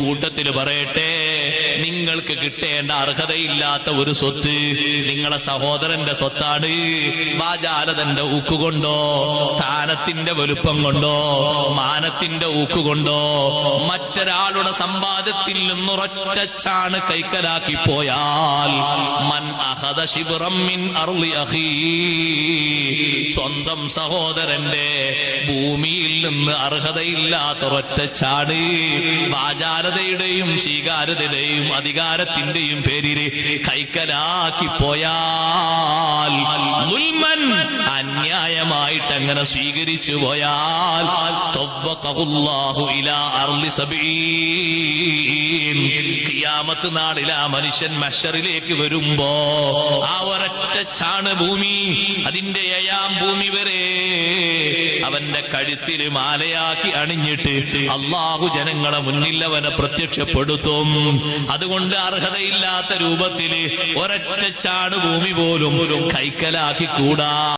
കൂട്ടത്തിൽ പറയട്ടെ നിങ്ങൾക്ക് കിട്ടേണ്ട അർഹതയില്ലാത്ത ഒരു സ്വത്ത് നിങ്ങളെ സഹോദരന്റെ സ്വത്താണ്. വാചാലതന്റെ ഊക്കുകൊണ്ടോ സ്ഥാനത്തിന്റെ വലുപ്പം കൊണ്ടോ മാനത്തിന്റെ ഊക്കുകൊണ്ടോ മറ്റൊരാളുടെ സമ്പാദ്യത്തിൽ നിന്നുറച്ചാണ് ചാണ് കൈക്കലാക്കി പോയാൽ സ്വന്തം സഹോദരന്റെ ഭൂമിയിൽ നിന്ന് അർഹതയില്ലാത്ത ഒറ്റ ചാട്. വാചാലതയുടെയും സ്വീകാര്യതയുടെയും അധികാരത്തിന്റെയും പേരിൽ കൈക്കലാക്കി പോയാൽ മുൽമൻ അന്യായമായിട്ട് അങ്ങനെ സ്വീകരിച്ചു പോയാൽ. ഇലാ അർളി സബീൻ ഖിയാമത്ത് നാളിൽ ആ മനുഷ്യൻ മഷറിലേക്ക് വരുമ്പോ ആ ഒരൊറ്റ ചാണ് ഭൂമി അതിന്റെ ഏഴാം ഭൂമി വരെ അവന്റെ കഴുത്തിൽ മാലയാക്കി അണിഞ്ഞിട്ട് അള്ളാഹു ജനങ്ങളെ മുന്നിൽ അവനെ പ്രത്യക്ഷപ്പെടുത്തും. അതുകൊണ്ട് അർഹതയില്ലാത്ത രൂപത്തിൽ ഒരൊറ്റ ചാണ് ഭൂമി പോലും കൈക്കലാക്കി കൂടാ.